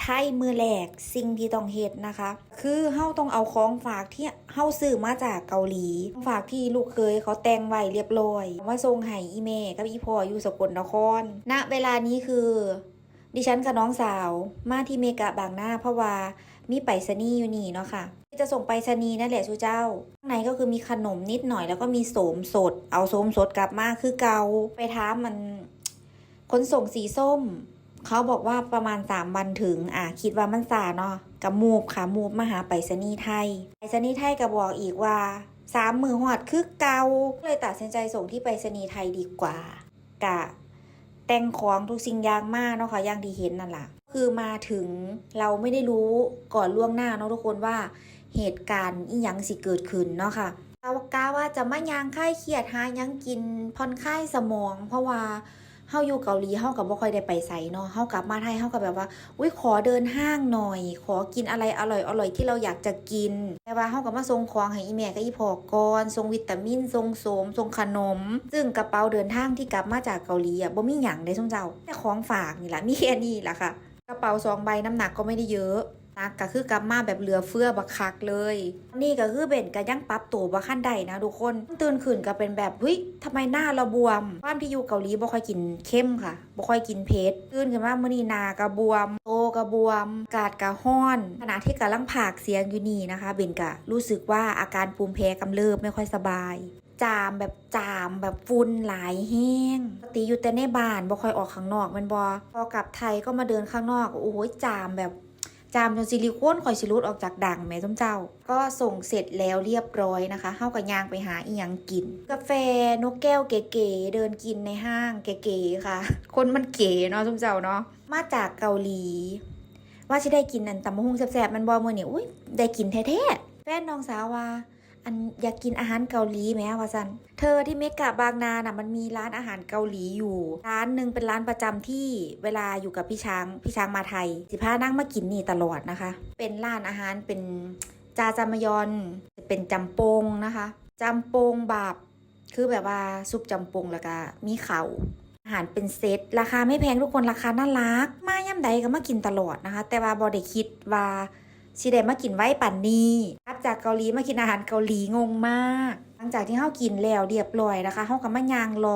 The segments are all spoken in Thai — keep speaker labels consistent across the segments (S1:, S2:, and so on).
S1: ไทยมือแรกสิ่งที่ต้องเฮ็ดนะคะ คือเฮาต้องเอาของฝากที่เฮาซื้อมาจากเกาหลีของฝากที่ลูกเคยเขาแต่งไว้เรียบร้อยมาส่งให้อีเมกับอีพ่ออยู่สกลนครณเวลานี้คือดิฉันกับน้องสาวมาที่เมกะบางนาเพราะว่ามีไปรษณีย์อยู่นี่เนาะค่ะจะส่งไปรษณีย์นั่นแหละชูเจ้า ข้างในก็คือมีขนมนิดหน่อยแล้วก็มีโสมสด เอาโสมสดกลับมาคือเกาไปท้ามมันขนส่งสีส้ม เขาบอกว่าประมาณสามวันถึง อะ คิดว่ามันสาเนาะกับมูบค่ะ มูบมาหาไปรษณีย์ไทยไปรษณีย์ไทยก็บอกอีกว่าสามมือหอดคือเกาเลยตัดสินใจส่งที่ไปรษณีย์ไทยดีกว่ากะแต่งของทุกสิ่งอย่างมากเนาะค่ะอย่างที่เห็นนั่นแหละคือมาถึงเราไม่ได้รู้ก่อนล่วงหน้าเนาะทุกคนว่าเหตุการณ์อีหยังสิเกิดขึ้นเนาะค่ะเรากาว่าจะไมายางค่ายเครียดหายังกินผ่อนคลายสมอง เพราะว่า เฮาอยู่เกาหลีเฮากับบ่ค่อยได้ไปไสเนาะเฮากลับมาไทยเฮากับแบบว่า อุ้ยขอเดินห้างหน่อย ขอกินอะไรอร่อยอร่อยที่เราอยากจะกิน แต่ว่าเฮากับมาส่งของให้อีแม่กับอีพ่อก่อนส่งวิตามินส่งโสมส่งขนม ซึ่งกระเป๋าเดินทางที่กลับมาจากเกาหลีอะบ่มีหยังได้สมเจ้า แต่ของฝากนี่แหละมีแค่นี้ล่ะค่ะ กระเป๋าสองใบน้ำหนักก็ไม่ได้เยอะ นะก็คือกลับมาแบบเหลือเฟือบักคักเลย นี่ก็คือเบนก็ยังปรับตัวบ่ขั้นใดนะทุกคน ตื่นขึ้นก็เป็นแบบเฮ้ยทำไมหน้าเราบวม ความที่อยู่เกาหลีบ่ค่อยกินเข้มค่ะบ่ค่อยกินเผ็ดตื่นขึ้นมามื้อนี้หน้าก็บวม โตก็บวม กาดก็ห้อน ขณะที่กำลังผากเสียงอยู่นี่นะคะเบนก็รู้สึกว่าอาการภูมิแพ้กำเริบไม่ค่อยสบายจามแบบจามแบบฝุ่นหลายแห้งปกติอยู่แต่ในบ้านบ่ค่อยออกข้างนอกมันบอพอกลับไทยก็มาเดินข้างนอกโอ้โหจามแบบ จามจนซิลิโคนคอยชิลุดออกจากด่างแม่ส้มเจ้า ก็ส่งเสร็จแล้วเรียบร้อยนะคะเข้ากับยางไปหาอีหยังกิน กาแฟนกแก้วเก๋ๆเดินกินในห้างเก๋ๆค่ะ คนมันเก๋เนาะส้มเจ้าเนาะมาจากเกาหลี ว่าจะได้กินนันตำมะฮุงแสบๆมันบอมือนี่อุ้ยได้กินแท้ๆแฟนน้องสาวว่า อันอยากกินอาหารเกาหลีไหมวะซันเธอที่เมกะบางนาน่ะมันมีร้านอาหารเกาหลีอยู่ ร้านหนึ่งเป็นร้านประจำที่เวลาอยู่กับพี่ช้างพี่ช้างมาไทย สิพานั่งมากินนี่ตลอดนะคะ เป็นร้านอาหารเป็นจาจามยอนเป็นจำปงนะคะจำปงแบบคือแบบว่าซุปจำปงแล้วก็มีเขา่าอาหารเป็นเซตราคาไม่แพงทุกคนราคาน่ารัก มาย่ำใดก็มากินตลอดนะคะ แต่ว่าบอได้คิดว่า สิได้มากินไว้ปั่นนี้กลับจากเกาหลีมากินอาหารเกาหลีงงมาก หลังจากที่เฮากินแล้วเรียบร้อยนะคะเฮาก็มายางร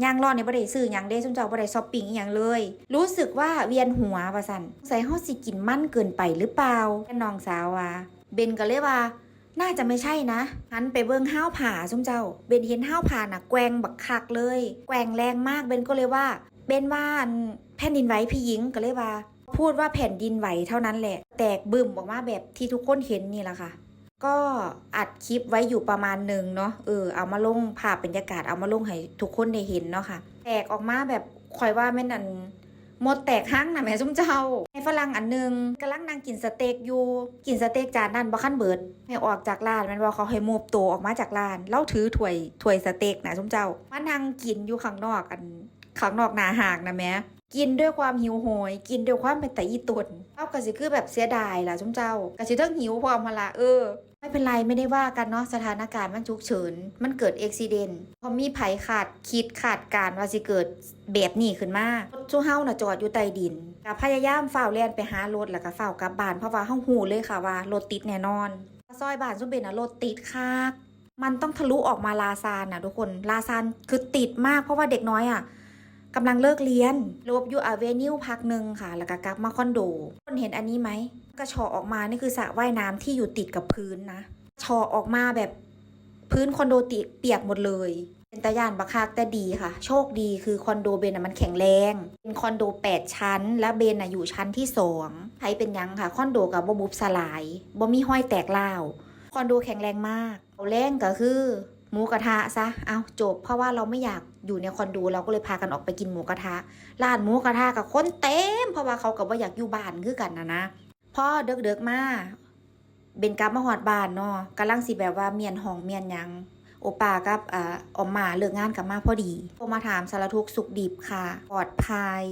S1: อย่างรอในบ่ได้ซื้อหยังเด้ซุมเจ้าบ่ได้ช้อปปิ้งอีหยังเลย รู้สึกว่าเวียนหัวว่าซั่นใส่เฮาสิกินมันเกินไปหรือเปล่าแค่น้องสาวว่า เบนก็เลยว่า น่าจะไม่ใช่นะหันไปเบิ่งห้าวผ่าซุมเจ้า เบนเห็นห้าวผ่าน่ะแกว่งบักคักเลย แกว่งแรงมากเบนก็เลยว่า เบนว่าอันแผ่นดินไหวพี่หญิงก็เลยว่า พูดว่าแผ่นดินไหวเท่านั้นแหละ แตกบึ้มออกมาแบบที่ทุกคนเห็นนี่แหละค่ะ ก็อัดคลิปไว้อยู่ประมาณหนึ่งเนาะเออเอามาลงภาพบรรยากาศเอามาลงให้ทุกคนได้เห็นเนาะค่ะ แตกออกมาแบบคอยว่าแม่นันหมดแตกห้างนะแม่ส้มเจ้าในฝรั่งอันหนึงกำลังนั่งกินสเต็กอยู่ กินสเต็กจานนั้นบ่ขั้นเบิดให้ออกจากร้านแมันว่าเขาให้มูบตัวออกมาจากร้านเล่าถือถ้วยถ้วยสเต็กนะส้มเจ้ามานั่งกินอยู่ข้างนอกกันข้างนอกหนาหากนะแม่ กินด้วยความหิวโหย กินด้วยความเป็นแต่อีตุนเอากะสิคือแบบเสียดายล่ะจุมเจ้ากะสิเทิงหิวพร้อมมาละเออ ไม่เป็นไรไม่ได้ว่ากันเนาะสถานการณ์มันฉุกเฉิน มันเกิดอุบิเหตุพอมีไผขาดคิดขาดการว่าสิเกิดแบบนี้ขึ้นมารถชูเฮาน่ะจอดอยู่ใต้ดินกับพยายามฝ้าวแล่นไปหารถแล้วก็ฝ้าวกลับบ้านเพราะว่าเฮาหูเลยค่ะว่ารถติดแน่นอนซอยบ้านซุมเบนน่ะรถติดคักมันต้องทะลุออกมาลาซานน่ะทุกคนลาซานคือติดมากเพราะว่าเด็กน้อยอะ กำลังเลิกเรียนลบอยู่อเวนิวพักหนึ่งค่ะ แล้วก็กลับมาคอนโดคนเห็นอันนี้ไหมกระชอออกมานี่คือสระว่ายน้ำที่อยู่ติดกับพื้นนะชอออกมาแบบพื้นคอนโดติเปียกหมดเลย เป็นตาย่านบักคักแต่ดีค่ะ โชคดีคือคอนโดเบนน่ะมันแข็งแรง เป็นคอนโด 8 ชั้น และเบนน่ะอยู่ชั้นที่2ใครเป็นยังค่ะ คอนโดกับบ่บุบสลายบ่มีห้อยแตกเล่าคอนโดแข็งแรงมากเอาแรงก็คือ หมูกระทะซะ เอาจบ เพราะว่าเราไม่อยากอยู่ในคอนโดเราก็เลยพากันออกไปกินหมูกระทะ ร้านหมูกระทะกับคนเต็ม เพราะว่าเขากับว่าอยากอยู่บ้านคือกันนะนะพ่อเด็กๆมาเบนกลับมาหอดบ้านเนาะกำลังสิแบบว่าเมียนห้องเมียนยัง โอปากับอ่าอมมาเลิกงานกับมาพอดีโทรมาถามสารทุกสุขดิบค่ะ ปลอดภัย